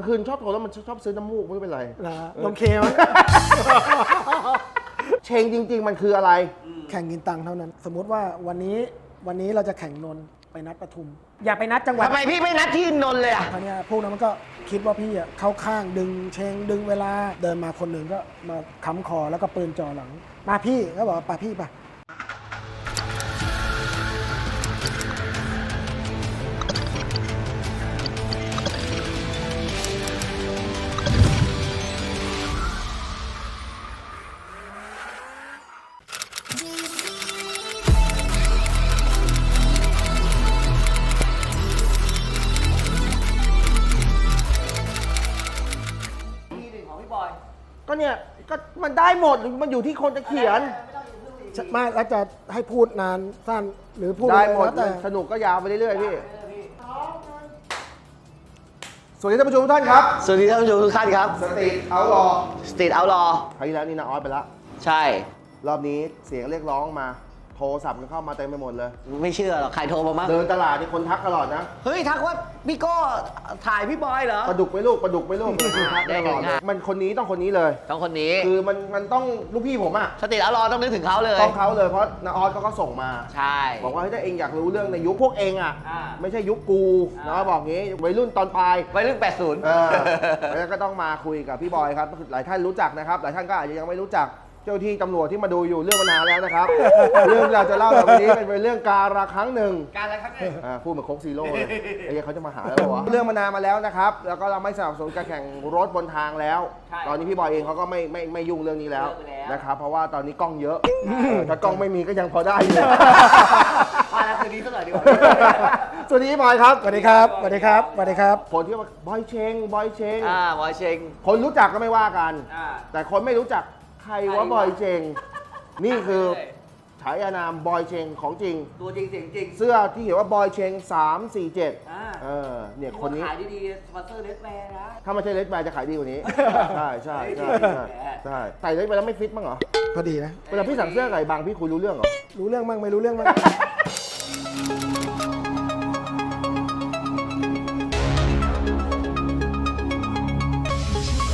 ลางคืนชอบโทรแล้วมันชอบซื้อน้ำมูกไม่เป็นไรนะลมเคมั้งเชงจริง ๆ มันคืออะไร แข่งกินตังค์เท่านั้น สมมุติว่าวันนี้วันนี้เราจะแข่งนนท์ไปนัดปทุม อย่าไปนัดจังหวัดทำไมพี่ไม่นัดที่นนท์เลยอะคราวเนี้ยพวกนั้นมันก็คิดว่าพี่อะเข้าข้างดึงเชงดึงเวลาเดินมาคนหนึ่งก็มาค้ำคอแล้วก็ปืนจ่อหลัง มาพี่ก็บอกว่าป่าพี่ป่ะ ก็เนี่ยก็มันได้หมดมันอยู่ที่คนจะเขียน ไม่แล้วจะให้พูดนานสั้นหรือพูดได้หมดแล้วแต่สนุกก็ยาวไปเรื่อยๆพี่สวัสดีท่านผู้ชมทุกท่านครับสวัสดีท่านผู้ชมทุกท่านครับ สติเอารอสตรีทเอารอคราวที่แล้วนี่นะออสไปละ ใช่ รอบนี้เสียงเรียกร้องมาโทรศัพท์กันเข้ามาเต็มไปหมมดเลย ไม่เชื่อหรอกใครโทรมาบ้างเดินตลาดนี่คนทักตลอดนะเฮ้ยทักว่าพี่โก้ถ่ายพี่บอยเหรอ ปลาดุกไปลูกปลาดุกไปลูกทักตลอดเลยมันคนนี้ต้องคนนี้เลย ต้องคนนี้คือมันมันต้องลูกพี่ผมอะสตรีทเอารอต้องนึกถึงเขาเลย ต้องเขาเลยเพราะนาออสเขาก็ส่งมา ใช่ บอกว่าเฮ้ยถ้าเองอยากรู้เรื่องในยุคพวกเองอะ อ่า ไม่ใช่ยุคกูนะบอกงี้วัยรุ่นตอนปลายไปเรื่อง80 เออแล้วก็ต้องมาคุยกับพี่บอยครับหลายท่านรู้จักนะครับ หลายท่านก็อาจจะยังไม่รู้จักเจ้าที่ตำรวจที่มาดูอยู่เรื่องมานานแล้วนะครับ เรื่องที่เราจะเล่าแบบนี้เป็นเรื่องการละครั้งหนึ่ง การอะไรครับเนี่ยอ่าพูดเหมือนโคกซีโร่เลยไอ้เหี้ยเขาจะมาหาแล้วเหรอวะเรื่องมานานมาแล้วนะครับ แล้วก็เราไม่สนับสนุนการแข่งรถบนทางแล้วใช่ตอนนี้พี่บอยเองเขาก็ไม่ไม่ไม่ยุ่งเรื่องนี้แล้วเลิกไปแล้ว นะครับ เพราะว่าตอนนี้กล้องเยอะเออถ้ากล้องไม่มีก็ยังพอได้อยู่ มาแล้วคืนนี้สักหน่อยดีกว่าสวัสดีพี่บอยครับ สวัสดีครับ สวัสดีครับ สวัสดีครับ คนที่ว่าบอยเชง บอยเชง อ่าบอยเชง คนรู้จักก็ไม่ว่ากัน อ่า แต่คนไม่รู้จักใค รใครว่าวะบอยเชงนี่คือใช่เลยฉายานามบอยเชงของจริง ตัวจริงเสียงจริงเสื้อที่เขียนว่าบอยเชง347อ่าเออเนี่ยคนนี้ขายดีๆสปอนเซอร์เลสแวร์นะ ถ้าไม่ใช่เลดแบร์จะขายดีกว่านี้ ใช่ใช่ใช่ใช่ใช่ใส่เลดแบร์แล้วไม่ฟิตบ้างเหรอพอดีนะ เวลาพี่สั่งเสื้อไก่บางพี่คุยรู้เรื่องเหรอ รู้เรื่องบ้างไม่รู้เรื่องบ้าง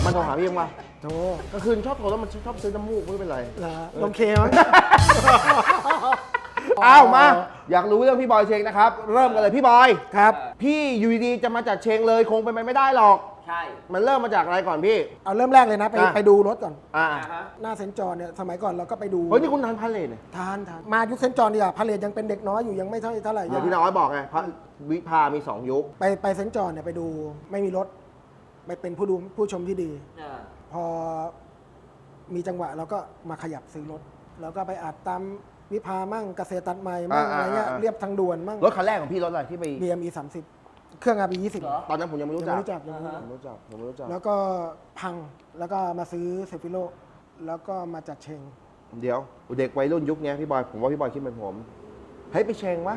มันโทรหาพี่ยังวะ โธ่กลางคืนชอบโทรแล้วมันชอบซื้อน้ำมูกไม่เป็นไรนะลมเคมั้ง อ้าวมา อยากรู้เรื่องพี่บอยเชงนะครับ เริ่มกันเลยพี่บอย ครับ พี่อยู่ดีๆจะมาจากเชงเลยคงเป็นไปไม่ได้หรอก ใช่ มันเริ่มมาจากอะไรก่อนพี่ เอาเริ่มแรกเลยนะ ไปอะ ไปดูรถก่อน อ่าอ่าฮะหน้าเซนต์จอห์นเนี่ยสมัยก่อนเราก็ไปดูเฮ้ยนี่คุณทานพาเลทเนี่ยทานทานมายุคเซนต์จอห์นดีกว่าพาเลทยังเป็นเด็กน้อยอยู่ยังไม่เท่าเท่าไหร่อย่างที่น้าอ้อยบอกไงพระวิภามีสองยุค ไปไปเซนต์จอห์นเนี่ยไปดูไม่มีรถ ไปเป็นผู้ดูผู้ชมที่ดีอ่า พอมีจังหวะเราก็มาขยับซื้อรถ แล้วก็ไปอัดตามวิภามั่งเกษตรตัดใหม่มั่งอ่าอะไรเงี้ยอ่าอ่า เรียบทางด่วนมั่ง รถคันแรกของพี่รถอะไรที่ไป BME 30 เครื่อง RB 20เหรอ ตอนนั้นผมยังไม่ยังรู้จัไม่กรู้จักยังไม่รู้ผจักมรู้จักผมรู้จักแล้วก็พังแล้วก็มาซื้อเซฟิโลแล้วก็มาจัดเชง เดี๋ยวเด็กวัยรุ่นยุคเนี้ยพี่บอยผมว่าพี่บอยคิดเหมือนผมเฮ้ยไปเชงวะ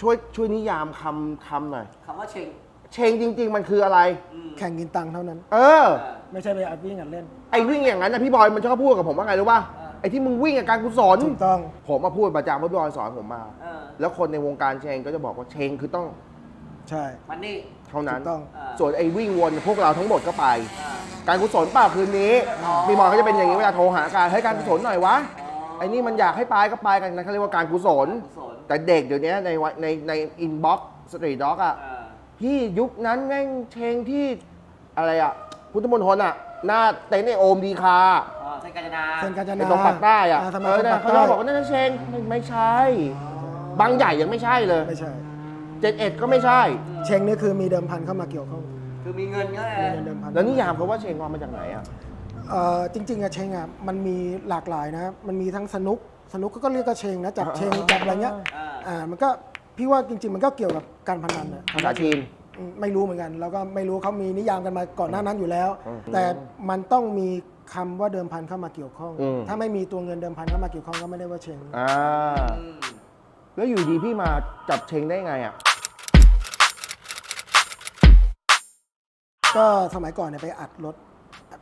ช่วยช่วยนิยามคำคำหน่อย คำว่าเชง เชงจริง ๆ มันคืออะไร แข่งกินตังค์เท่านั้น เออ ไม่ใช่ไปอัดวิ่งอัดเล่น ไอ้วิ่งอย่างนั้นนะพี่บอยมันชอบพูดกับผมว่าไงรู้ป่ะไอ้ที่มึงวิ่งกับการกุศลถูกต้อง ผมมาพูดประจำเพราะพี่บอยสอนผมมา เออแล้วคนในวงการเชงก็จะบอกว่าเชงคือต้องใช่ มันนี่ เท่านั้น ถูกต้องอ่าส่วนไอ้วิ่งวนพวกเราทั้งหมดก็ไป อ่า การกุศลเปล่าคืนนี้พี่บอยเขาจะเป็นอย่างนี้เวลาโทรหาการให้ยการกุศลหน่อยวะอ๋อไอ้นี่มันอยากให้ไปก็ไปกันนะเขาเรียกว่าการกุศล กุศลแต่เด็กเดี๋ยวนี้ในวัยในในอินบ็อกซ์สตรีทด็อกอะอ่า พี่ยุคนั้นแม่งเชงที่อะไรอะพุทธมณฑลอะหน้าเต็นท์ไอโอมดีคาอ๋อเส้นกาญจนาเซนกาญจไอนาตรงปากใต้อะสมัเอยอคนเนี่ยปากเขาใต้บอกว่านั่นนะเชงไม่ไม่ใช่ บางใหญ่ยังไม่ใช่เลยไม่ใช่ เจ็ดเอ็ดก็ไม่ใช่ เชงนี่คือมีเดิมพันเข้ามาเกี่ยวข้องคือมีเงินก็มีได้เงินเดิมพัน แล้วนิยามเขาว่าเชงมามาจากไหนอะเอ่อจริงๆอะเชงอะมันมีหลากหลายนะ มันมีทั้งสนุกสนุกก็เรียกก็เชงนะจับเชงจับอะไรเงี้ยอ่าอ่ามันก็ พี่ว่าจริง ๆ มันก็เกี่ยวกับการพนันอะภาษาจีน อืมไม่รู้เหมือนกัน แล้วก็ไม่รู้เขามีนิยามกันมาก่อนหน้านั้นอยู่แล้วอืมแต่มันต้องมีคำว่าเดิมพันเข้ามาเกี่ยวข้อง อืม ถ้าไม่มีตัวเงินเดิมพันเข้ามาเกี่ยวข้องก็ไม่ได้ว่าเชงอ่าอืมแล้วอยู่ดีพี่มาจับเชงได้ไงอะ ก็สมัยก่อนเนี่ยไปอัดรถ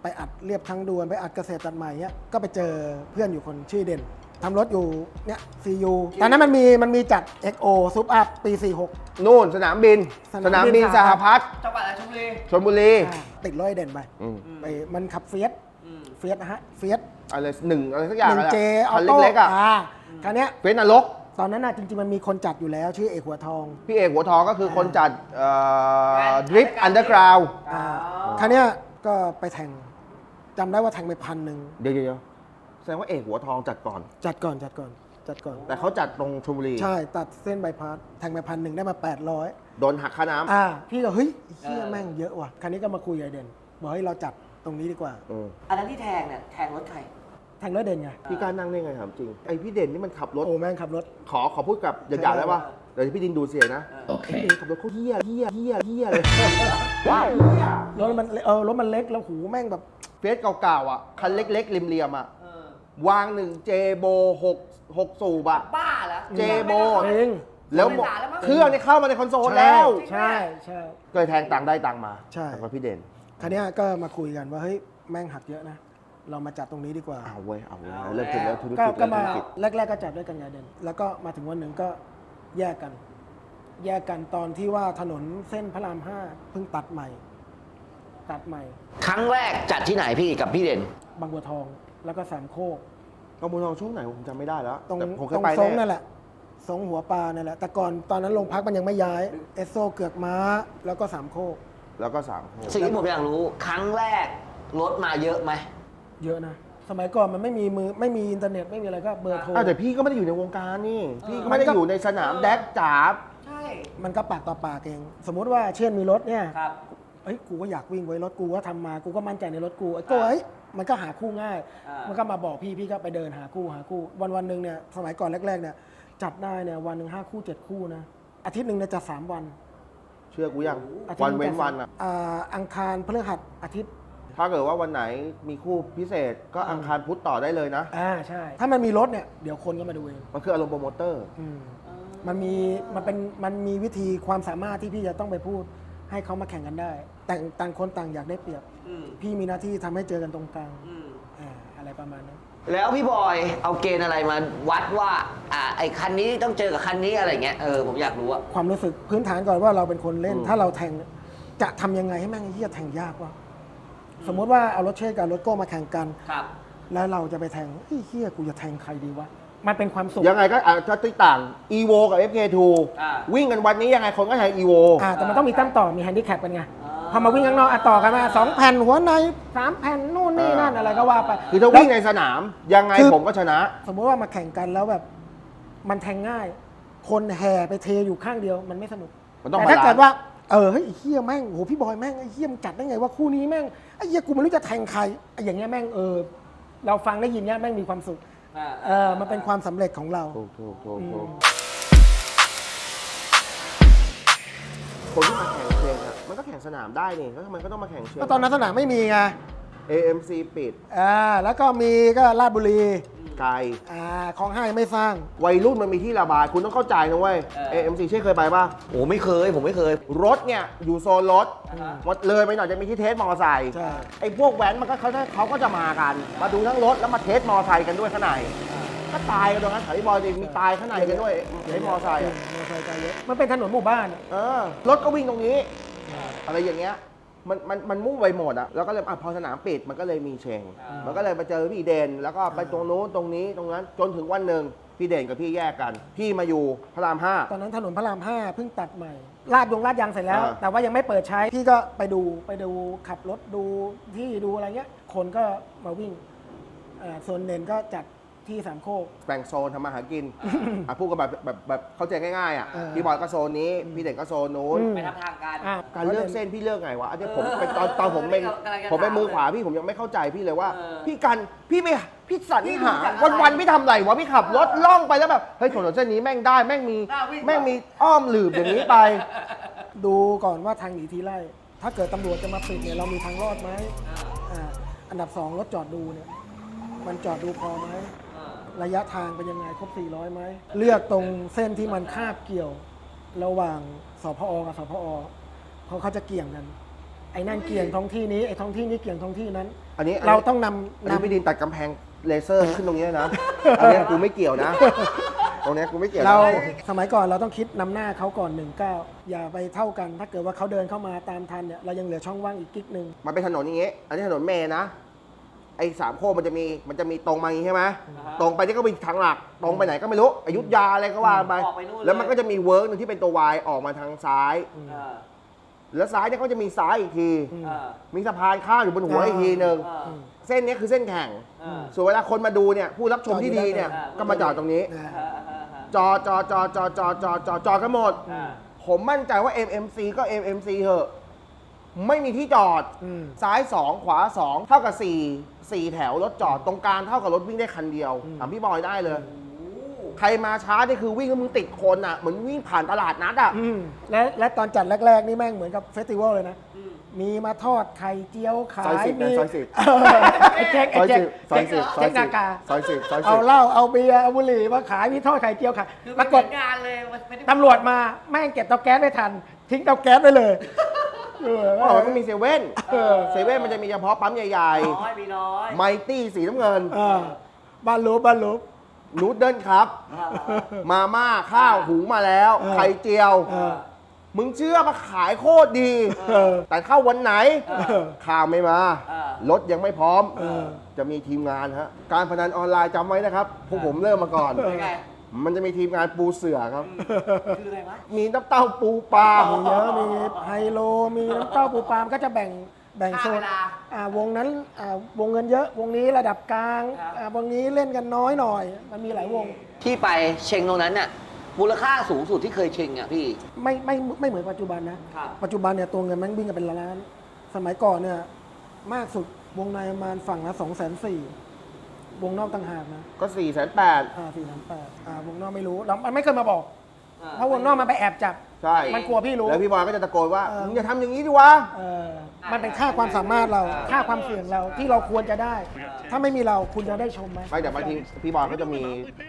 ไปอัดเรียบทางด่วนไปอัดเกษตรตัดใหม่เนี้ยก็ไปเจอเพื่อนอยู่คนชื่อเด่น ทำรถอยู่เนี่ย CU ตอนนั้นมันมีมันมีจัด XO ซุปอัพปี 46 นู่นสนามบินสสนามบินนามบินสหพัฒน์จังหวัดอะไรชลบุรีชลบุรีอ่าติดร้อยเด่นไปอืมไปมันขับเฟียสอืมเฟียสนะฮะเฟียสอะไรหนึ่งอะไรสักอย่างหนึ่งอะเจออคันโต้เล็กๆอะอ่าคันเนี้ยเฟสนรก ตอนนั้นน่ะจริงๆ มันมีคนจัดอยู่แล้วชื่อเอกหัวทอง พี่เอกหัวทองก็คือคนจัดงานดริฟต์อันเดอร์กราวอ่าอ๋อคันเนี้ยก็ไปแทงจำได้ว่าแทงไปพันหนึ่งเดี๋ยวเดี๋ยวแส ดงว่าเอกหัวทองจัดก่อน จัดก่อนจัดก่อนจัดก่อน แต่เขาจัดตรงชลบุรี ใช่ตัดเส้นใบพัดแทงไปพันหนึ่งได้มา 800 โดนหักค่าน้ำอ่า พี่ก็เฮ้ยเฮียเออแม่งเยอะว่ะคันนี้ก็มาคุยกับไอเด่น บอกให้เราจัดตรงนี้ดีกว่าอืมอันนั้นที่แทงเนี่ยแทงรถใคร แทงร้อยเด่นไง พี่กล้ารนั่งได้ไงถามจริง ไอพี่เด่นนี่มันขับรถ โอ้แม่งขับรถ ขอขอพูดกับหยาบๆได้ปะเดี๋ยวพี่ดินดูเสียงนะโอเคพี่ดินขับรถเขาเฮี้ยเฮี้ยเฮี้ยเฮี้ยเลยรถมันเออรถมันเล็กแล้วหูแม่งแบบ เฟสเก่าๆอะ คันเล็กๆริมเรียมๆอะเออ วางหนึ่งเจโบหกหกสูบอะบ้าเหรอเจโบเองแล้วไม่สารแล้วมั้งเครื่องนี่เข้ามาในคอนโซลแล้วใช่ใช่ก็เลยแทงตังค์ได้ตังค์มาใช่จากพี่เด่นคันเนี้ยก็มาคุยกันว่าเฮ้ยแม่งหักเยอะนะ เรามาจัดตรงนี้ดีกว่า เอาเว้ยเอาเว้ยเอาเริ่มถึงแล้วธุรก็กิจก็เริ่มมาธุรกิจแรก ๆ ก็จัดด้วยกันยาเด่นแล้วก็มาถึงวันหนึ่งก็แยกกัน แยกกันตอนที่ว่าถนนเส้นพระรามห้าเพิ่งตัดใหม่ ตัดใหม่ ครั้งแรกจัดที่ไหนพี่กับพี่เด่นบางบัวทอง แล้วก็สามโคกกองบุญทองช่วงไหนผมจำไม่ได้แล้วตรงแต่ผมเคตยรงไปทรงแน่นั่นแหละทรงหัวปลานั่นแหละ แต่ก่อนตอนนั้นโรงพักมันยังไม่ย้าย เอสโซเกือกม้า แล้วก็สามโคกแล้วก็สามโคกสิ่งที่ผมอยากรู้ครั้งแรกรถมาเยอะไหม เยอะนะ สมัยก่อนมันไม่มีมือไม่มีอินเทอร์เน็ตไม่มีอะไรก็เบอร์โทร อ้าวแต่พี่ก็ไม่ได้อยู่ในวงการนี่ พี่ก็ไม่ได้มันก็อยู่ในสนามแดกจ๋าบ ใช่ มันก็ปากต่อปากเอง สมมุติว่าเช่นมีรถเนี่ย ครับ เอ้ย กูก็อยากวิ่งไว้รถกูก็ทำมา กูก็มั่นใจในรถกูไอ้โก้เอ้ย มันก็หาคู่ง่าย อ่ามั มันก็มาบอกพี่พี่ก็ไปเดินหาคู่หาคู่ วันวันหนึ่งเนี่ยสมัยก่อนแรกๆเนี่ยจัดได้เนี่ยวันหนึ่งห้าคู่เจ็ดคู่นะอาทิตย์หนึ่งเนี่ยจัดสามวันเชื่อกูยังอาทิตวันย์หเว้งนจัดวันอะอ่าอังคารพฤหัสอาทิตย์ ถ้าเกิดว่าวันไหนมีคู่พิเศษก็อังคารพุธต่อได้เลยนะ อ่าใช่ ถ้ามันมีรถเนี่ยเดี๋ยวคนก็มาดูเองมันคืออารมณ์โปรโมเตอร์ อืมมันมีมันเป็นมันมีวิธีความสามารถที่พี่จะต้องไปพูด ให้เขามาแข่งกันได้ แต่างต่างคนต่างอยากได้เปรียบ อืมพี่มีหน้าที่ทำให้เจอกันตรงกลางอืม อ่าอะไรประมาณนั้น แล้วพี่บอยเอาเกณฑ์อะไรมาวัดว่า อ่า ไอ้คันนี้ต้องเจอกับคันนี้อะไรเงี้ย เออ ผมอยากรู้อะ ความรู้สึกพื้นฐานก่อนว่าเราเป็นคนเล่น อืม ถ้าเราแทงจะทำยังไงให้แม่งไอ้เฮียแทงยากวะสมมติว่าเอารถเช่กับรถโก้มาแข่งกัน ครับ แล้วเราจะไปแทงไอ้เฮียกูจะแทงใครดีวะ มันเป็นความสุขยังไงก็อะถ้าที่ต่าง evo กับ fk2 อ่า วิ่งกันวันนี้ยังไงคนก็แทง evo อ่าแต่มันต้องมีตั้งต่อมีแฮนดิแคปเป็นไงอ่าพอมาวิ่งข้างนอกอะต่อกันมาสองแผ่นหัวในสามแผ่นนู่นนี่นั่นอะไรก็ว่าไป คือถ้าวิ่งในสนาม ยังไงคือ ผมก็ชนะ สมมติว่ามาแข่งกันแล้วแบบมันแทงง่าย คนแห่ไปเทอยู่ข้างเดียวมันไม่สนุกมันต้องแต่ถ้าบาลานซ์ เกิดว่าเออเฮ้ยไอ้เฮียแม่งโหพี่บอยแม่งไอ้เฮียมงจัดได้ไงว่าคู่นี้แม่งไอ้เฮียกูไม่รู้จะแทงใครไอ้อย่างเงี้ยแม่งเออเราฟังได้ยินเนี้ยแม่งมีความสุขอ่า เออมันเป็นความสำเร็จของเรา ถูกถูกถูกอืมถูกคนที่มาแข่งเพลงอะมันก็แข่งสนามได้นี่แล้วทำไมก็ต้องมาแข่งเชิงก็ตอนนั้นสนามไม่มีไง AMC ปิด อ่าแล้วก็มีก็ลาดบุรี ไกล อ่าคลองห้ายังไม่สร้าง วัยรุ่นมันมีที่ระบาย คุณต้องเข้าใจนะเว้ย AMC เช่เคยไปป่ะ โอ้ไม่เคย ผมไม่เคย รถเนี่ย อยู่โซนรถวัดเลยไปหน่อยจะมีที่เทสมอเตอร์ไซค์ใช่ ไอ้พวกแว้นมันก็เขาเขาก็จะมากัน มาดูทั้งรถแล้วมาเทสมอเตอร์ไซค์กันด้วยข้างในก็ตายกันตรงนั้นถามพี่บอยดิมีตายข้างในกันด้วยเทสมอเตอร์ไซค์อะมอเตอร์ไซค์ไกลเยอะมันเป็นถนนหมู่บ้านอะเออรถก็วิ่งตรงนี้ อะไรอย่างเงี้ย มันมันมันมุ่งไปหมดอะแล้วก็เลยอะพอสนามปิดมันก็เลยมีเชงมันก็เลยไปเจอพี่เด่นแล้วก็ไปตรงโน้นตรงนี้ตรงนั้นจนถึงวันหนึ่งพี่เด่นกับพี่แยกกัน พี่มาอยู่พระรามห้า ตอนนั้นถนนพระรามห้าเพิ่งตัดใหม่ ลาดยงลาดยางเสร็จแล้ว อ่า แต่ว่ายังไม่เปิดใช้ พี่ก็ไปดูไปดูขับรถดูที่ดูอะไรเงี้ย คนก็มาวิ่งอ่าส่วนเด่นก็จัด ที่สามโคก แบ่งโซนทำมาหากินอะพูดกันแบบแบบแบบเข้าใจง่ายๆอะเออพี่บอยก็โซนนี้พี่เด่นก็โซนนู้นอืม ไปทำทางการ อะ การเลือกเส้นพี่เลือกไงวะอันนี้ผมเออเป็นตอนตอนผมเป็นกำลังจะผมเป็นถามมือขวาพี่ผมยังไม่เข้าใจพี่เลยว่า เออพี่กันพี่ไปพี่สรรพี่หาดูจากอะไรวันวันๆพี่ทำอะไรวะพี่ขับรถล่องไปแล้วแบบเฮ้ยถนนเส้นนี้แม่งได้แม่งมีน่าวิ่ง แม่งมีอ้อมหลืบอย่างนี้ไป ดูก่อนว่าทางหนีทีไล่ ถ้าเกิดตำรวจจะมาปิดเนี่ยเรามีทางรอดไหมอ่าอันดับสองรถจอดดูเนี่ย มันจอดดูพอไหมอ่า ระยะทางเป็นยังไงครบ 400ไหมเลือกตรงเส้นที่มันคาบเกี่ยวระหว่างสพอกับสพอเพราะเขาจะเกี่ยงกัน ไอ้นั่นเกี่ยงท้องที่นี้ไอ้ท้องที่นี้เกี่ยงท้องที่นั้น อันนี้เราต้องนำอันนี้นำพี่ดินตัดกำแพงเลเซอร์ขึ้นตรงนี้นะ อันเนี้ยกูไม่เกี่ยวนะ ตรงเนี้ยกูไม่เกี่ยวนะเราสมัยก่อนเราต้องคิดนำหน้าเขาก่อน1นก้าอย่าไปเท่ากัน ถ้าเกิดว่าเขาเดินเข้ามาตามทันเนี่ยเรายังเหลือช่องว่างอีกกิ๊กหนึ่งมันเป็นถนนอย่างงี้อันนี้ถนนเมย์นะ ไอ้สามโค้งมันจะมีมันจะมีตรงมาอย่างงี้ใช่ไหมตรงไปนี่ก็เป็นทางหลักตรงไปไหนก็ไม่รู้อยุธยาอะไรก็ว่าไป ออกไปนู่นเลย แล้วมันก็จะมีเวิร์กหนึ่งที่เป็นตัววายออกมาทางซ้าย เออแล้วซ้ายเนี่ยก็จะมีซ้ายอีกทีอืมเออมีสะพานข้ามอยู่บนหัวอีกทีหนึ่งเออเส้นเนี้ยคือเส้นแข่ง เออส่วนเวลาคนมาดูเนี่ยผู้รับชมที่ดีเนี่ยอ่าก็มาจอดตรงนี้นะเออเออเออจอจอจอจอจอจอจอจอกันหมด เออผมมั่นใจว่า MMC ก็ MMC เหอะ ไม่มีที่จอด อืม ซ้าย 2 ขวา 2 เท่ากับ 4 4 แถวรถจอดตรงกลางเท่ากับรถวิ่งได้คันเดียวอืม ถามพี่บอยได้เลย ใครมาช้านี่คือวิ่งแล้วมึงติดคนอะ เหมือนวิ่งผ่านตลาดนัดอะ อืมและและตอนจัดแรก ๆ นี่แม่งเหมือนกับเฟสติวัลเลยนะอืมมีมาทอดไข่เจียวขาซอยยสิบนะมีซอยสิบ เออไอ้แจ็คซไอ้อยแจ็คสิบซอยสิบซอแจ็ยคสินาบกาซอยสิบซอยสิเอาบเหล้าเอาเบียร์เอาบุหรี่มาขายมีทอดไข่เจียวขายคือปไม่รากเกิฏดงานเลยมันไม่ได้ตำรวจมาแม่งเก็บเตาแก๊สไม่ทัน ทิ้งเตาแก๊สไปเลย เพราะมันม่มีเซเว่นเซเว่นมันจะมีเฉพาะปั๊มใหญ่น้อยมีน้อยๆไมตี้สีน้ำเงิน เออบ้านลบบ้านลบ นูดเดิลครับ มาม่าข้าวหุงมาแล้ว เออไข่เจียว เออ มึงเชื่อมาขายโคตรดี เออ แต่เข้าวันไหน เออ ข่าวไม่มา เออ รถยังไม่พร้อม เออ จะมีทีมงานฮะ การพนันออนไลน์จำไว้นะครับ พวกผมเริ่มมาก่อน เป็นไง มันจะมีทีมงานปูเสือครับ คืออะไรวะ มีน้ำเต้าปูปลามีเยอะมีไฮโลมีน้ำเต้าปูปลามก็จะแบ่งแบ่งโซค่านเวลาอ่าวงนั้นอ่าวงเงินเยอะ วงนี้ระดับกลางครับ อ่าวงนี้เล่นกันน้อยหน่อย มันมีหลายวงที่ไปเชงตรงนั้นน่ะมูลค่าสูงสุดที่เคยเชงอะพี่ ไม่ไม่ไม่เหมือนปัจจุบันนะ ครับ ปัจจุบันเนี่ยตัวเงินแม่งวิ่งกันเป็นล้าน สมัยก่อนเนี่ยมากสุดวงในประมาณฝั่งละสองแสนสี่ วงนอกต่างหากนะก็4ี่แสนแปดอ่าสี่แสนแปดอ่าวงนอกไม่รู้แล้วมันไม่เคยมาบอกออเพราะวงนอกมันไปแอบจับ ใช่มันกลัวพี่รู้ แล้วพี่บอยก็จะตะโกนว่าเออ มึงอย่าทำอย่างนี้ดิวะ เออมันเป็นค่าความสามารถเราค่าความเสี่ยงเราที่เราควรจะได้ ถ้าไม่มีเราคุณจะได้ชมไหม ไม่แต่บางทีพี่บอยก็จะมี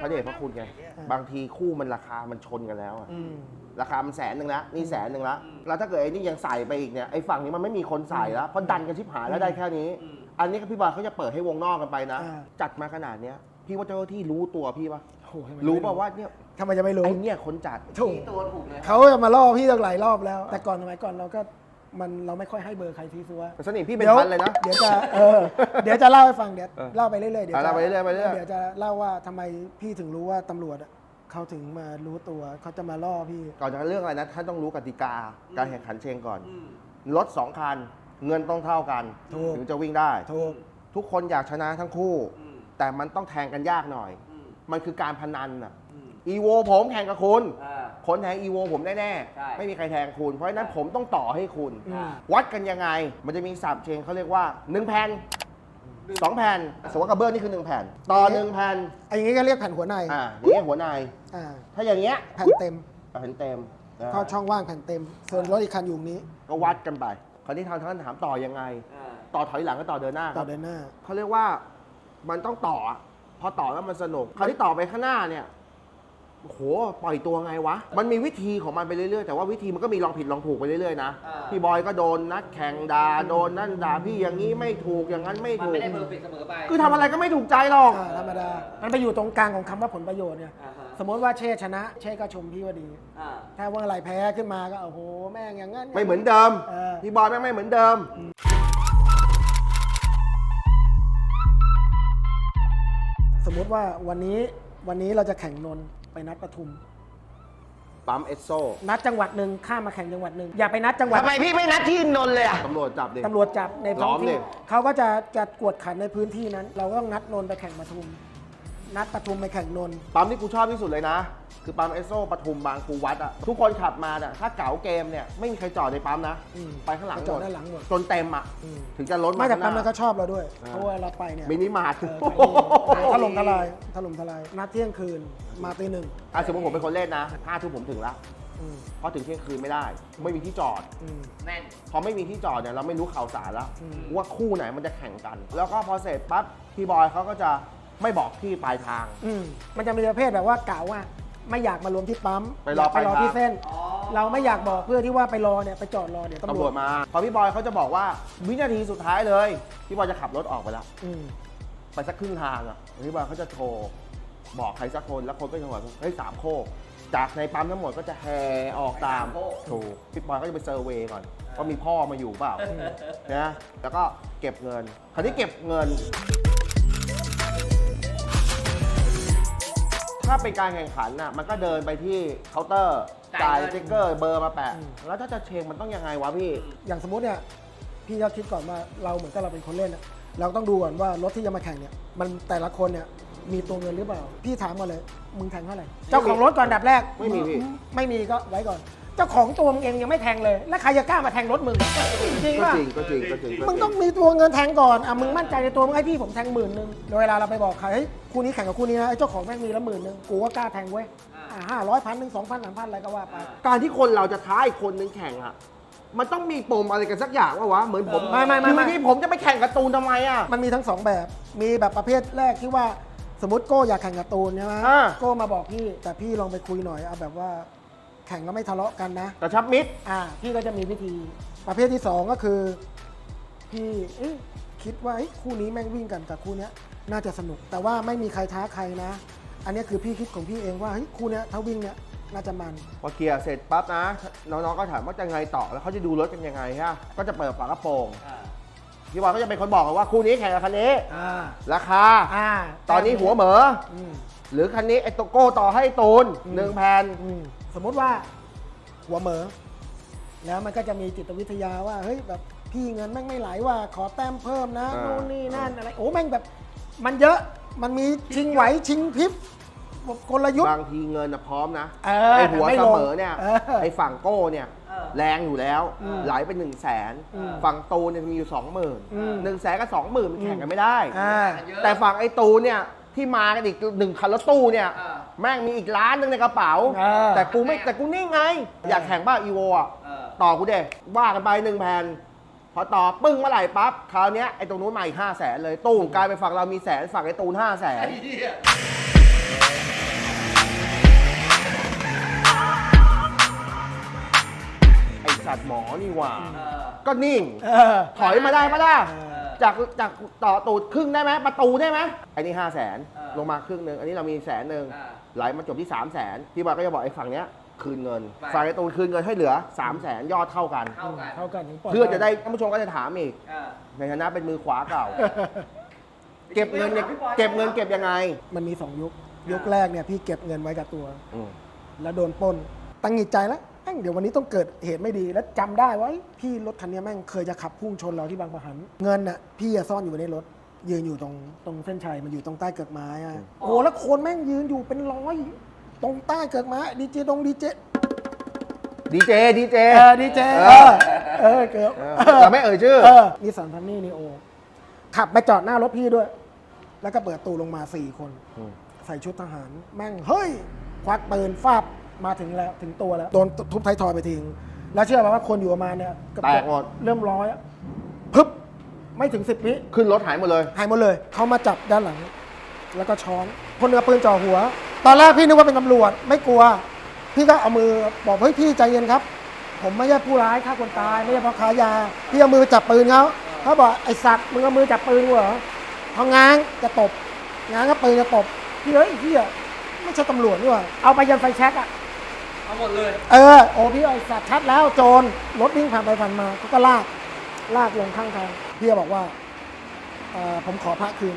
พระเดชพระคุณไงอ่าบางทีคู่มันราคามันชนกันแล้วอะอืม ราคามันแสนหนึ่งละนี่แสนหนึ่งละแล้วถ้าเกิดไอ้นี่ยังใส่ไปอีกเนี่ยไอ้ฝั่งนี้มันไม่มีคนใส่แล้วเพราะดันกันชิบหายแล้วได้แค่นี้ อืม อันนี้ก็พี่บอยเขาจะเปิดให้วงนอกกันไปนะ อ่า จัดมาขนาดเนี้ย พี่ว่าเจ้าหน้าที่รู้ตัวพี่ปะโอ้โหทำไมรู้ไม่ป่าว่าเนี่ยทำไมจะไม่รู้ไอ้เนี่ยคนจัด ถูกชี้ตัวถูกเลยเขาจะมาล่อพี่ตั้งหลายรอบแล้ว แต่ก่อนสมัยก่อนเราก็มันเราไม่ค่อยให้เบอร์ใครซีซัวสนิทพี่เป็นดี๋วพันเลยนะ เดี๋ยวจะเออเดี๋ยวจะเล่าให้ฟังเดี๋ยวเออเล่าไปเรื่อยๆเดี๋ยวอะจะเล่าไปเรื่อยๆไปเรื่อยๆ เดี๋ยวจะเล่าว่าทำไมพี่ถึงรู้ว่าตำรวจอะเขาถึงมารู้ตัวเขาจะมาล่อพี่ ก่อนจะเรื่องอะไรนะท่านต้องรู้กติกา การแข่งขันเชงก่อนอืมรถสองคัน เงินต้องเท่ากันถูก ถึงจะวิ่งได้ ถูก ทุกคนอยากชนะทั้งคู่ อืมแต่มันต้องแทงกันยากหน่อย อืมมันคือการพนันอะอืมอีโวผมแข่งกับคุณ อ่า คนแทงอีโวผมแน่ใช่ ๆ ไม่มีใครแทงคุณ เพราะฉะนั้นผมต้องต่อให้คุณอืมวัดกันยังไง มันจะมีสับเชงเขาเรียกว่า 1 แผ่น 2 แผ่นสมมติว่ากระเบื้องนี่คือ 1 แผ่น ต่อ 1 แผ่น ไอ้อย่างงี้ก็เรียกแผ่นหัวในอ่าอย่างเงี้ยหัวใน อ่าถ้าอย่างเงี้ยแผ่นเต็มแผ่นเต็มอ่าเข้าช่องว่างแผ่นเต็ม ส่วนรถอีกคันอยู่ตรงนี้ ก็วัดกันไป คราวนี้ทางท่านถามต่อยังไง อ่าต่อถอยหลังก็ต่อเดินหน้าคต่รัอบเดินหน้า เขาเรียกว่ามันต้องต่ออะพอต่อแล้วมันสนุกคราวที่ต่อไปข้างหน้าเนี่ย โอ้โหปล่อยตัวไงวะ มันมีวิธีของมันไปเรื่อยๆ แต่ว่าวิธีมันก็มีลองผิดลองถูกไปเรื่อยๆนะอ่า พี่บอยก็โดนนัดแข่งด่าโดนนั่นด่าพี่อย่างนี้ไม่ถูกอย่างนั้นไม่มันถูกไม่ได้เพอร์เฟกต์เสมอไปคือทำอะไรก็ไม่ถูกใจหรอก อ่าธรรมดา มันไปอยู่ตรงกลางของคำว่าผลประโยชน์เนี่ย อ่าฮะสมมติว่าเช่ชนะ เช่ก็ชมพี่ว่าดี อ่า ถ้าว่าอะไรแพ้ขึ้นมาก็โอ้โห แม่งอย่างนั้นไม่เหมือนเดิม เออ พี่บอยแม่งไม่เหมือนเดิม สมมุติว่าวันนี้วันนี้เราจะแข่งนนท์ ไปนัดปทุม ปั๊มเอสโซนัดจังหวัดหนึ่งข้ามมาแข่งจังหวัดหนึ่งอย่าไปนัดจังหวัดทำไมพี่ไม่นัดที่นนท์เลยอะ ตำรวจจับดิ ตำรวจจับในท้องล้อมดิ ที่เขาก็จะจะกวดขันในพื้นที่นั้น เราก็ต้องนัดนนท์ไปแข่งปทุม นัดปทุมไปแข่งนนท์ปั๊มที่กูชอบที่สุดเลยนะ คือปั๊มเอสโซปทุมบางครูวัดอะทุกคนขับมาเนี่ยถ้าเก๋าเกมเนี่ยไม่มีใครจอดในปั๊มนะ อืมไปข้างหลังไปหจมอดดด้านหลังหมด จนเต็มอะอืม ถึงจะลดไม่แต่ข้างหปั๊มนั้นน้าเขาชอบเราด้วย อ่า เพราะว่าเราไปเนี่ยมินิมาร์ท เออถล่มทลายถล่มทลายนัดเที่ยงคืนมาตีหนึ่งอะสมมติผมเป็นคนเล่นนะห้าทุ่มผมถึงละอืมเพราะถึงเที่ยงคืนไม่ได้ ไม่มีที่จอด อืม แน่น พอไม่มีที่จอดเนี่ยเราไม่รู้ข่าวสารแล้ว อืม ว่าคู่ไหนมันจะแข่งกัน แล้วก็พอเสร็จปั๊บพี่บอยเขาก็จะ ไม่บอกที่ปลายทาง อืมมันจะมีประเภทแบบว่ากล่าวว่า ไม่อยากมารวมที่ปั๊มไปรออยากไปรอปลายทาง ที่เส้นอ๋อเราไม่อยากบอกเพื่อที่ว่าไปรอเนี่ยไปจอดรอเดี๋ยวตำตำรรววจจมาพอพี่บอยเขาจะบอกว่าวินาทีสุดท้ายเลย พี่บอยจะขับรถออกไปแล้ว อืมไปสักครึ่งทางอะพี่บอยเขาจะโทรบอกใครสักคนแล้วคนก็จะบอกเฮ้ยสามโคกจากในปั๊มทั้งหมดก็จะแห่ออกตามไปสามโคก ถูกพี่ปอยก็จะไปเซอร์เวย์ก่อนว่ามีพ่อมาอยู่เปล่านะแล้วก็เก็บเงิน คราวนี้เก็บเงิน ถ้าเป็นการแข่งขันน่ะมันก็เดินไปที่เคาน์เตอร์จ่ายสติ๊กเกอร์เบอร์มาแปะ แล้วถ้าจะเชงมันต้องยังไงวะพี่ อย่างสมมติเนี่ยพี่ก็คิดก่อนว่าเราเหมือนกับเราเป็นคนเล่นอะเราต้องดูก่อนว่ารถที่จะมาแข่งเนี่ยมันแต่ละคนเนี่ยมีตัวเงินหรือเปล่า พี่ถามมาเลย มึงแทงเท่าไหร่ เจ้าของรถก่อนอันดับแรกไม่มีพี่ ไม่มีก็ไว้ก่อนเจ้าของตัวมึงเองยังไม่แทงเลย แล้วใครจะกล้ามาแทงรถมึงจริงก็ป่ะจริงก็จริงก็จริงก็จริมึงต้องมีตัวเงินแทงก่อนอะมึงมั่นใจในตัวมึงให้พี่ผมแทงหมื่นหนึ่งโดยเวลาเราไปบอกใครเฮ้ยคู่นี้แข่งกับคู่นี้นะไอ้เจ้าของแม่งมีละหมื่นหนึ่งกูก็กล้าแทงเว้ยห้าร้อยพันหนึ่งสองพันสามพันอะไรก็ว่าไปการที่คนเราจะท้าอีกคนนึงแข่งอะมันต้องมีปมอะไรกันสักอย่างวะวะเหมือนผมไม่ไม่ไม่ไม่อยู่ดีผมจะไปแข่งการ์ตูนทำไมอะมันมีทั้งสองแบบมีแบบประเภทแรกที่ว่าสมมติโก้อยากแข่งการ์ตูนใช่ไหมอ่าโก้มาบอกพี่แต่พี่ลองไปคุยหน่อยเอาแบบว่า แข่งแล้วไม่ทะเลาะกันนะ กระชับมิตร อ่าพี่ก็จะมีวิธีประเภทที่สองก็คือพี่เอ๊ะคิดว่าเอ๊ะคู่นี้แม่งวิ่งกันกับคู่เนี้ยน่าจะสนุก แต่ว่าไม่มีใครท้าใครนะ อันนี้คือพี่คิดของพี่เองว่าเฮ้ยคู่เนี้ยถ้าวิ่งเนี้ยน่าจะมัน พอเคลียร์เสร็จปั๊บนะ น้องๆก็ถามว่าจะไงต่อแล้วเขาจะดูรถกันยังไงฮะก็จะเปิดฝากระโปรงอ่าพี่บอลก็จะเป็นคนบอกว่าคู่นี้แข่งกับคันนี้อ่า ราคา อ่าตอนนี้หัวเหมอ อืม หรือคันนี้ไอ้โตโก้ต่อให้ตูนหนึ่งแผ่น อืมส มมุติว่าหัวเหมอแล้วมันก็จะมีจิตวิทยาว่าเฮ้ยแบบพี่เงินแม่งไม่ไหลว่าขอแต้มเพิ่มนะอ่านู่นนี่นั่นอะไรโอ้แม่งแบบ มันเยอะมันมีชิงไหวชิงพริบกลยุทธ์ บางทีเงินนะพร้อมนะเออไอ้หัวแต่ไม่เสลงมอเนี่ยเออไอ้ฝั่งโก้เนี่ยเออ แรงอยู่แล้วอืมไหลไปหนึ่งแสนอืมฝั่งตูนเนี่ยมีอยู่สองหมื่นอืม หนึ่งแสนกับสองหมื่นมันแข่งกันไม่ได้ อ่าเยอะแต่ฝั่งไอ้ตูนเนี่ยที่มากันอีกหนึ่งคันรถตู้เนี่ยอ่า แม่งมีอีกล้านหนึงในกระเป๋า เออ แต่กูไม่แต่กูนี่ไง อยากแข่งบ้าอีโวอะเออ ต่อกูเด้ว่ากันไปหนึ่งแผ่นพอต่อปึ้งเมื่อไหร่ปั๊บคราวเนี้ยไอ้ตรงนู้นมาอีกห้าแสนเลยตู้กลายเป็นฝั่งเรามีแสนฝั่งไอ้ตูนห้าแสน ไอ้เหี้ยไอ้สัตว์หมอนี่หว่า เออ ก็นิ่ง เออ ถอยมาได้ปะล่ะเออจากจากต่อตูดครึ่งได้ไหมประตูได้ไหมไอ้นี่ห้าแสนเออลงมาครึ่งหนึ่งอันนี้เรามีแสนหนึ่งอ่า ไหลมาจบที่3 0 0แสนพี่บอยก็จะบอกไอ้ฝั่งเนี้ยคืนเงินไปฝั่งไอ้ตูนคืนเงินให้เหลือ 3 0 0แสนยอดเท่ากันเท่ากันเท่ากันถึงปลดเพื่อจะได้ท่านผู้ชมก็จะถามอีก เออในฐานะเป็นมือขวาเก่า เก็บเงินเนี่ยเก็บเงินเก็บยังไงมันมีสองยุค ยุคแรกเนี่ยพี่เก็บเงินไว้กับตัว อืมแล้วโดนปล้น ตั้งหงิดใจแล้วแม่งเดี๋ยววันนี้ต้องเกิดเหตุไม่ดี แล้วจำได้ว่าเอ้ยพี่รถคันนี้แม่งเคยจะขับพุ่งชนเราที่บางประหัน เงินน่ะพี่อะซ่อนอยู่ในรถ ยืนอยู่ตรงตรงเส้นชัยมันอยู่ตรงใต้เกิดไม้อะโอ้โหแล้วคนแม่งยืนอยู่เป็นร้อยตรงใต้เกิดไม้ดีเจดงดีเจดีเจดีเจ เออดีเจเอเอออเออเกือบเราไม่เอ่ยชื่อ เออนิสสันทันนี่นีโอขับไปจอดหน้ารถพี่ด้วย แล้วก็เปิดตูลงมาสี่คนมใส่ชุดทหาร แม่งเฮ้ย ควักปืนฟาบมาถึงแล้วถึงตัวแล้ว โดนทุบไทายทอยไปทิ้งแล้วเชื่อไหมว่าคนอยู่ประมาณเนี่ยเอบแตกหมด เริ่มร้อยอะพึบ ไม่ถึงสิบวิขึ้นรถหายหมดเลย หายหมดเลยเขามาจับด้านหลัง แล้วก็ช้อนพลเรือปืนจ่อหัว ตอนแรกพี่นึกว่าเป็นตำรวจไม่กลัว พี่ก็เอามือบอกเฮ้ยพี่ใจเย็นครับ ผมไม่ใช่ผู้ร้ายฆ่าคนตายไม่ใช่เพราะค้ายาพี่เอามือจับปืนเขาเขาบอกไอสัตว์มึงเอามือจับปืนกูเหรอเขาง้างจะตบง้างก็ปืนจะตบพี่เฮ้ยไอ้พี่อะไม่ใช่ตำรวจนี่หว่าเอาไปยันไฟแช็กอะ เอาหมดเลย เออโอ้พี่ไอสัตว์ชัดแล้วโจรรถวิ่งผ่านไปผ่านมาเขาก็ลาก ลากลงข้างทางพี่ก็บอกว่าเอ่อผมขอพระคืน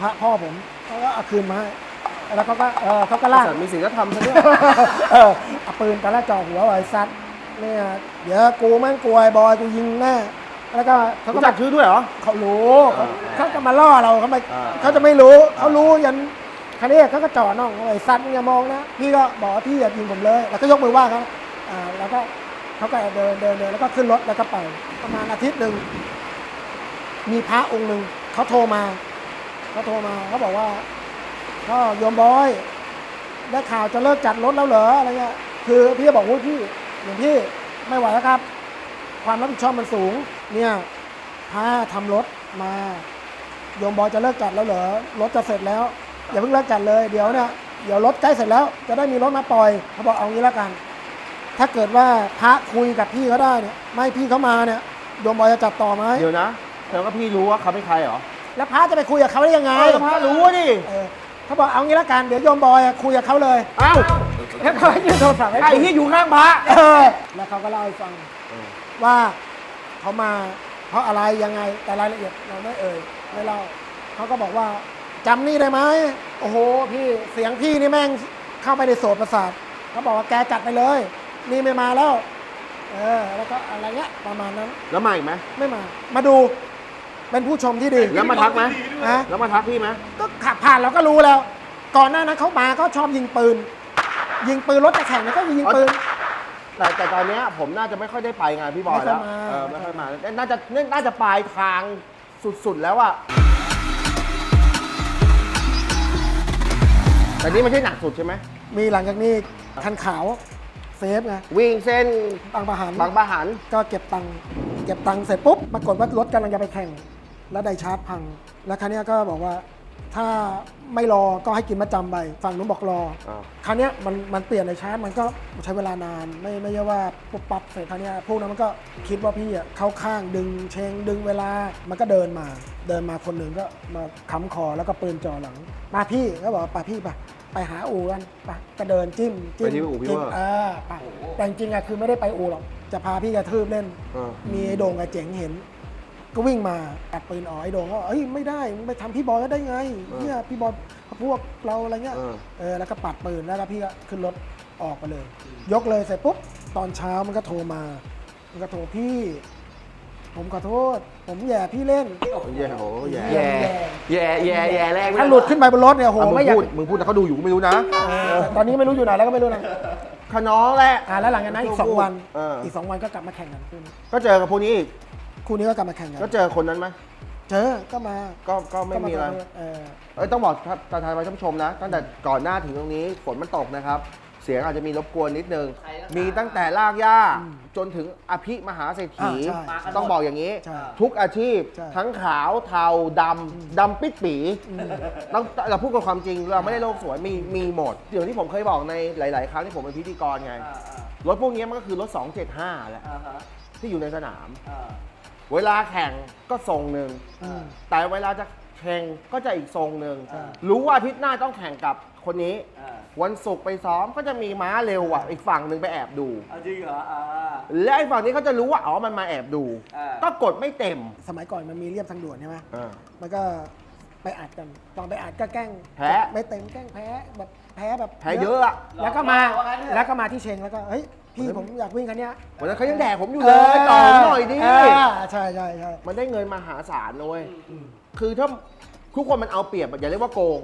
พระพ่อผมเขาก็เอาคืนมาให้แล้วเขาก็เออเขาก็ลากสัตว์มีศีลธรรมซะด้วยเออเอาปืนตอนแรกจ่อหัวไอ้ซัดเนี่ยเดี๋ยวกูแม่งกลัวไอ้บอยกูยิงแน่แล้วก็เขาก็รู้จักชื่อด้วยเหรอเขารู้เขาเขาจะมาล่อเราเขาไม่อ่าเขาจะไม่รู้เขารู้ยันคันนี้เขาก็จ่อน้องไอ้ซัดมึงอย่ามองนะพี่ก็บอกว่าพี่อย่ายิงผมเลย แล้วก็ยกมือไหว้เขาอ่าแล้วก็ เขาก็เดินเดินเดินแล้วก็ขึ้นรถแล้วก็ไปประมาณอาทิตย์หนึ่งมีพระองค์หนึ่งเขาโทรมาเขาโทรมาเขาบอกว่าก็โยมบอยได้ข่าวจะเลิกจัดรถแล้วเหรออะไรเงี้ยคือพี่บอกว่าพี่หลวงพี่ไม่ไหวแล้วครับ ความรับผิดชอบมันสูง เนี่ยพาทำรถมาโยมบอยจะเลิกจัดแล้วเหรอรถจะเสร็จแล้วอย่าเพิ่งเลิกจัดเลยเดี๋ยวเนี่ยเดี๋ยวรถใกล้เสร็จแล้วจะได้มีรถมาปล่อยเขาบอกเอางี้แล้วกัน ถ้าเกิดว่าพระคุยกับพี่เขาได้เนี่ยไม่ให้พี่เขามาเนี่ยโยมบอยจะจัดต่อไหมเดี๋ยวนะแต่ว่าพี่รู้ว่าเขาเป็นใครเหรอแล้วพระจะไปคุยกับเขาได้ยังไงเออพระรู้ดิ เออเขาบอกเอางี้ละกันเดี๋ยวโยมบอยอะคุยกับเขาเลยเอ้าแล้วเขาให้ยื่นโทรศัพท์ให้ไอ้คุยที่อยู่ข้างพระเออแล้วเขาก็เล่าให้ฟังว่าเขามาเพราะอะไรยังไงแต่รายละเอียดเราไม่เอ่ยไม่เล่าเขาก็บอกว่าจำนี่ได้ไหมโอ้โหพี่เสียงพี่นี่แม่งเข้าไปในโสตประสาทเขาบอกว่าแกจัดไปเลย นี่ไม่มาแล้ว เออ แล้วก็อะไรเงี้ยประมาณนั้น แล้วมาอีกไหมไม่มา มาดู เป็นผู้ชมที่ดีแล้วมาทักไหมฮะแล้วมาทักพี่ไหมก็ขับผ่านเราก็รู้แล้ว ก่อนหน้านั้นเขามาก็ชอบยิงปืน ยิงปืนรถจะแข่งเนี่ยก็ยิงปืน แต่แต่ตอนเนี้ยผมน่าจะไม่ค่อยได้ไปงานพี่บอยแล้วไม่ค่อยมา เออไม่ค่อยมาน่าจะน่าจะปลายทางสุดๆแล้วอะแต่นี่ไม่ใช่หนักสุดใช่ไหมมีหลังจากนี้คันขาว เซฟไงวิ่งเส้นบางประหันบางประหันก็เก็บตังค์เก็บตังค์เสร็จปุ๊บปรากฏว่ารถกำลังจะไปแข่ง แล้วไดชาร์จพัง แล้วคันนี้ยก็บอกว่าถ้าไม่รอก็ให้กินมาจำไปฝั่งนู้นบอกรออ่าคราวเนี้ยมันมันเปลี่ยนในชาร์จมันก็ใช้เวลานานไม่ไม่ใช่ว่าปุ๊บปั๊บเสร็จคราวเนี้ยพวกนั้นมันก็คิดว่าพี่อะเข้าข้างดึงเชงดึงเวลามันก็เดินมา เดินมาคนหนึ่งก็มาค้ำคอแล้วก็ปืนจ่อหลังมาพี่ก็บอกว่าไปพี่ไป ไปหาอู่กันไปก็เดินจิ้มจิ้มไปที่อู่พี่จิ้มเวอร์เออไปแต่จริงๆอะคือไม่ได้ไปอู่หรอกจะพาพี่กระทืบเล่นเออมีไอ้โด่งกับเจ๋งเห็น ก็วิ่งมาตัดปืนอ๋อไอ้โด่งก็เอ้ยไม่ได้มึงไปทำพี่บอยก็ได้ไงเนี่ยพี่บอยพวกเราอะไรเงี้ยเออ เออแล้วก็ปัดปืนแล้วก็พี่ก็ขึ้นรถออกไปเลย ยกเลยเสร็จปุ๊บตอนเช้ามันก็โทรมา มันก็โทรพี่ ผมขอโทษ ผมแย่พี่เล่น แย่โหแย่แย่แย่แย่แย่แย่แรกถ้าหลุดขึ้นไปบนรถเนี่ยโหอะมึงไม่อยากพูดมึงพูดแต่เขาดูอยู่กูไม่รู้นะเออแต่ตอนนี้ไม่รู้อยู่ไหนแล้วก็ไม่รู้นะขน้องแหละ อ่าแล้วหลังจากนั้นอีกสองวันเอออี อีกสองวันก็กลับมาแข่งกันคู่นี้ก็เจอกับพวกนี้อีก คู่นี้ก็กลับมาแข่งกันก็เจอคนนั้นไหมเจอก็มาก็ก็ไม่มีอะไรก็าเออ เอ้ยต้องบอกตาทายไว้ท่านผู้ชมนะ ตั้งแต่ก่อนหน้าถึงตรงนี้ฝนมันตกนะครับ เสียงอาจจะมีรบกวนนิดนึง มีตั้งแต่ลากหญ้าจนถึงอภิมหาเศรษฐี อ่าใช่ต้องบอกอย่างนี้ ใช่ทุกอาชีพใช่ ทั้งขาวเทาดำดำปิดปีต้องเราพูดกันความจริงเราไม่ได้โลกสวยมีมีหมดอย่างที่ผมเคยบอกในหลาย ๆ ครั้งที่ผมเป็นพิธีกรไงอ่ารถพวกนี้มันก็คือรถ 275แหละอ่าฮะที่อยู่ในสนามอ่าเวลาแข่งก็ทรงหนึ่งอืมแต่เวลาจะ แข่งก็จะอีกทรงหนึ่งอ่ารู้ว่าอาทิตย์หน้าต้องแข่งกับคนนี้ อ่าวันศุกร์ไปซ้อมก็จะมีม้าเร็วอะอีกฝั่งหนึ่งไปแอบดู เอาจริงเหรออ่า และไอ้ฝั่งนี้เขาจะรู้ว่าอ๋อมันมาแอบดู อ่า ก็กดไม่เต็มสมัยก่อนมันมีเรียบทางด่วนใช่ไหมอ่า มันก็ไปอัดกัน ตอนไปอัดก็แกล้งแพ้ ไม่เต็มแกล้งแพ้แบบแพ้แบบแพ้เยอะอะแล้วก็มาว่างั้นเถอะ แล้วก็มาที่เชงแล้วก็เฮ้ยพี่ผมอยากวิ่งคันเนี้ยวันนั้นเขายังแดกผมอยู่เลยต่อผมหน่อยดิเใช่ใช่ใช่มันได้เงินมหาศาลนะเว้ย คือถ้าทุกคนมันเอาเปรียบอะอย่าเรียกว่าโกง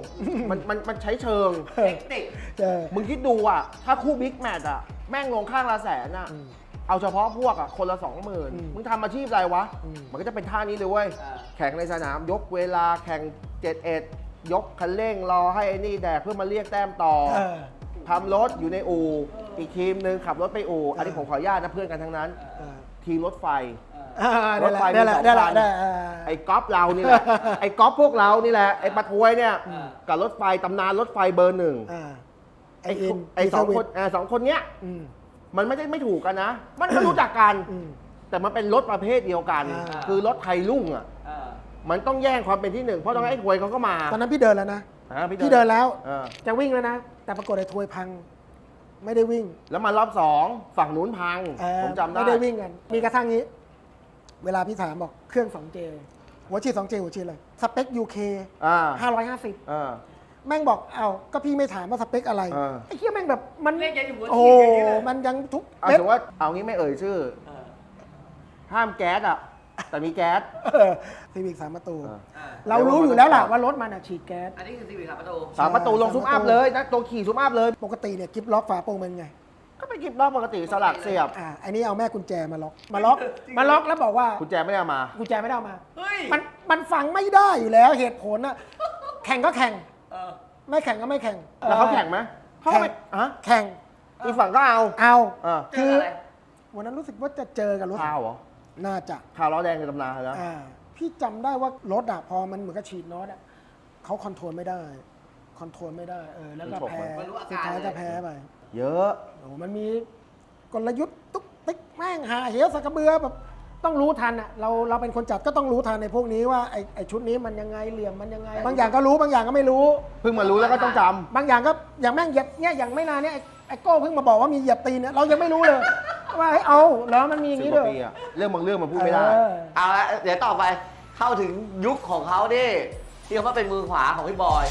มันมันมันใช้เชิงเอเทอคนิคเออมึงคิดดูอะ ถ้าคู่บิ๊กแมตช์อะ แม่งลงข้างละแสนอะ อืมเอาเฉพาะพวกอะ คนละสองหมื่นอืมมึงทำอาชีพอะไรวะ อืม มันก็จะเป็นท่านี้เลยเว้ย อ่า แข่งในสนามยกเวลาแข่งเจ็ดเอ็ดยกคันเร่งรอให้ไอ้นี่แดกเพื่อมาเรียกแต้มต่อ เออ ทำรถอยู่ในอู่อีกทีมหนึ่งขับรถไปอู่อันนี้ผมขออนุญาตนะเพื่อนกันทั้งนั้น เออ ทีมรถไฟอ่าอ่า รถไฟนี่แหละมีสองนี่แหละคันนี่แหละเออไอ้ก๊อฟเรานี่แหละไอ้ก๊อฟพวกเรานี่แหละไอ้ปะทวยเนี่ยอืมกับรถไฟตำนานรถไฟเบอร์หนึ่งอ่าไอไอ้อินไอ้สองวิคนเอ่อสองคนเนี้ยอืมมันไม่ได้ไม่ถูกกันนะ มันก็รู้จักกันอืมแต่มันเป็นรถประเภทเดียวกันอ่าคือรถไทยรุ่งอะอ่ามันต้องแย่งความเป็นที่หนึ่งเพราะตอนนั้นไอ้ถวยเขาก็มา ตอนนั้นพี่เดินแล้วนะอ่าพี่เดินแล้วเออจะวิ่งแล้วนะ แต่ปรากฏไอ้ทวยพังไม่ได้วิ่ง แล้วมารอบสองฝั่งนู้นพังเออผมจำได้ไม่ได้วิ่งกัน มีกระทั่งนี้ เวลาพี่ถามบอกเครื่อง 2J หัวฉีด 2J หัวฉีดเลยสเปค UK อ่า550 อ่า แม่งบอกเอ้าก็พี่ไม่ถามว่าสเปคอะไรเออ ไอ้เหี้ยแม่งแบบมันเลขยังอยู่หัวโอ้ฉีโหดอย่างนี้เลย มันยังทุกเอาเม็ดถือว่าเอางี้ไม่เอ่ยชื่อ เออห้ามแก๊สอะ แต่มีแก๊ส ซีวิกสามประตู อ่าเรารู้อยู่แล้วล่ะว่ารถมันอะฉีดแก๊ส อันนี้คือซีวีสามประตู สามประตูลงสามซุ้มประตูอัพเลยนะตัวขี่ซุ้มอัพเลย ปกติเนี่ยกิฟล็อกฝาโปร่งเป็นไงก็ ไปกิบรอบปกติสลักเสียบ อ่าอันนี้เอาแม่กุญแจมาล็อก มาล็อก มาล็อกแล้วบอกว่ากุญแจไม่ได้เอามา กุญแจไม่ได้เอามา เฮ้ยมันมันฟังไม่ได้อยู่แล้วเหตุผลอะแข่งก็แข่ง เออไม่แข่งก็ไม่แข่งแล้วเขาแข่งไหมเขาแข่งไม่ฮะแข่ง อีกฝั่งก็เอา เอาเออเจออะไรวันนั้นรู้สึกว่าจะเจอกับรถข่าวเหรอน่าจะข่าวล้อแดงในตำนานแล้วอ่าพี่จำได้ว่ารถอะพอมันเหมือนกับฉีดน็อตอะเขาคอนโทรลไม่ได้ คอนโทรลไม่ได้เออแล้วก็แพ้มันรู้อาสุดการท้ายเลยก็แพ้ไป เยอะโอ้โหมันมีกลยุทธ์ตุ๊กติ๊กแม่งหาเหวสักกระเบือแบบต้องรู้ทันอะเราเราเป็นคนจัดก็ต้องรู้ทันในพวกนี้ว่าไอ้ไอ้ชุดนี้มันยังไงเหลี่ยมมันยังไง บางอย่างก็รู้บางอย่างก็ไม่รู้ เพิ่งมารู้แล้วก็ต้องจบางอย่างก็อย่างแม่งเหยียบเนี่ยอย่างไม่นานเนี่ยไอ้ไอ้โก้เพิ่งมาบอกว่ามีเหยียบตีนเนี่ยเรายังไม่รู้เลย ว่าเฮ้ยเอาแล้วมันมีอำย่างสิบนี้กด้วว่าย ปีอะเรื่องบางเรื่องมันพูดไม่ได้ เออ เอาละเดี๋ยวต่อไปเข้าถึงยุคของเขาดิที่เขามาเป็นมือขวาของพี่บอย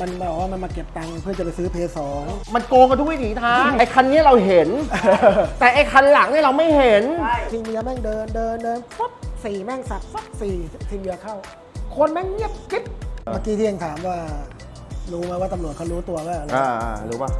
มันบอกว่ามันมาเก็บตังค์เพื่อจะไปซื้อเพย์สองมันโกงกันทุกวิถีทาง ไอ้คันนี้เราเห็น แต่ไอ้คันหลังเนี่ยเราไม่เห็นใช่ทีมเมียแม่งเดินเดินเดินปุ๊บสี่แม่งสับปั๊บสี่ทีมเมียเข้า คนแม่งเงียบกิ๊บเมื่อกี้ที่เองถามว่า รู้ไหมว่าตำรวจเขารู้ตัวว่าอะไร อ่าอ่ารู้ป่ะ